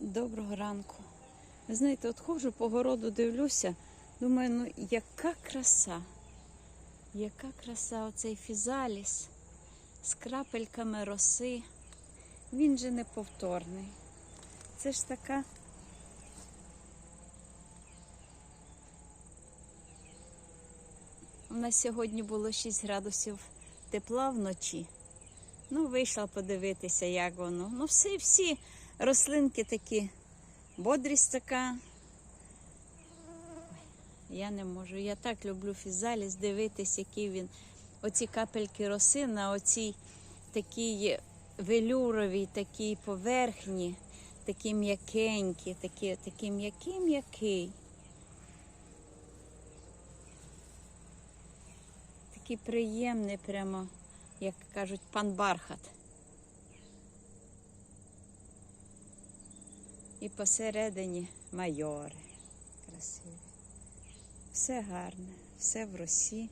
Доброго ранку. Ви знаєте, от ходжу по городу, дивлюся, думаю, ну яка краса, яка краса оцей фізаліс з крапельками роси. Він же неповторний. Це ж така. У нас сьогодні було 6 градусів тепла вночі. Ну, вийшла подивитися, як воно. Ну, всі, всі рослинки такі, бодрість така. Я не можу. Я так люблю фізаліс, дивитись, який він. Оці капельки роси на оцій такій велюровій, такій поверхні, такі м'якенькі, такі, такі м'який, м'який. Такий приємний, прямо, як кажуть, пан Бархат. І посередині майори. Красиві. Все гарне, все в росі.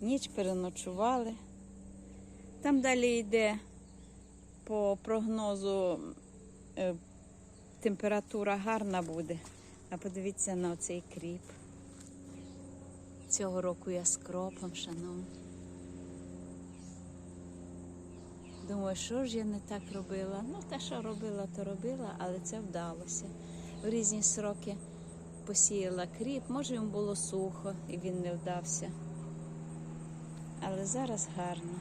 Ніч переночували. Там далі йде по прогнозу е, температура гарна буде. А подивіться на оцей кріп. Цього року я з кропом, шановні. Думаю, що ж я не так робила? Ну, те, що робила, то робила, але це вдалося. В різні сроки посіяла кріп, може йому було сухо і він не вдався. Але зараз гарно.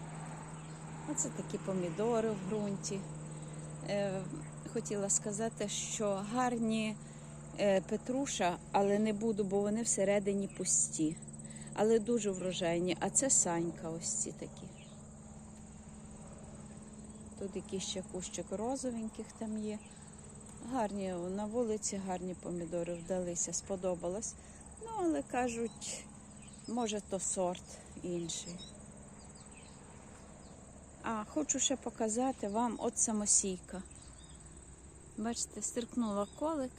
Оце такі помідори в ґрунті. Е, хотіла сказати, що гарні е, петруша, але не буду, бо вони всередині пусті. Але дуже врожайні. А це санька, ось ці такі. Тут якийсь ще кущик розовеньких там є. Гарні на вулиці гарні помідори вдалися, сподобалось. Ну, але кажуть, може то сорт інший. А, хочу ще показати вам от самосійка. Бачите, стиркнула колик.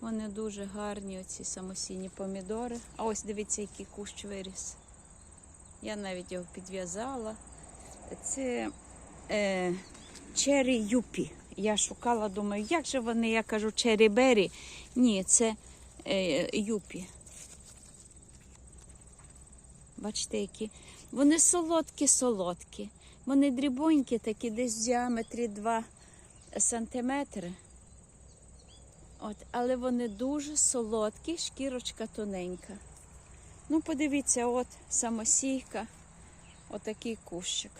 Вони дуже гарні, оці самосійні помідори. А ось дивіться, який кущ виріс. Я навіть його підв'язала. Це е, чері юпі. Я шукала, думаю, як же вони, я кажу, чері бері. Ні, це е, юпі. Бачите, які. Вони солодкі-солодкі. Вони дрібонькі, такі десь в діаметрі 2 сантиметри. От, але вони дуже солодкі, шкірочка тоненька. Ну, подивіться, от самосійка, отакий кущик.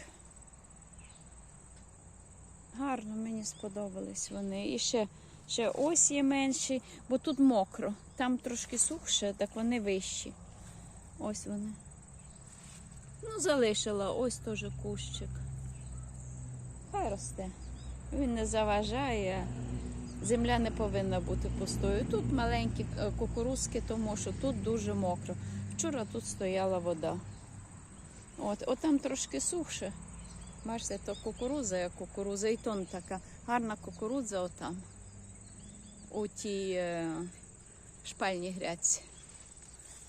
Гарно мені сподобались вони. І ще, ще ось є менші, бо тут мокро. Там трошки сухше, так вони вищі. Ось вони. Ну, залишила ось теж кущик. Хай росте. Він не заважає. Земля не повинна бути пустою. Тут маленькі е, кукурузки, тому що тут дуже мокро. Вчора тут стояла вода. От, от там трошки сухше. Бачите, то кукурудза, як кукурудза, і тон така гарна кукурудза отам. У тій е, шпальній грядці.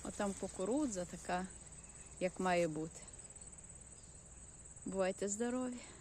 Отам кукурудза така, як має бути. Бувайте здорові!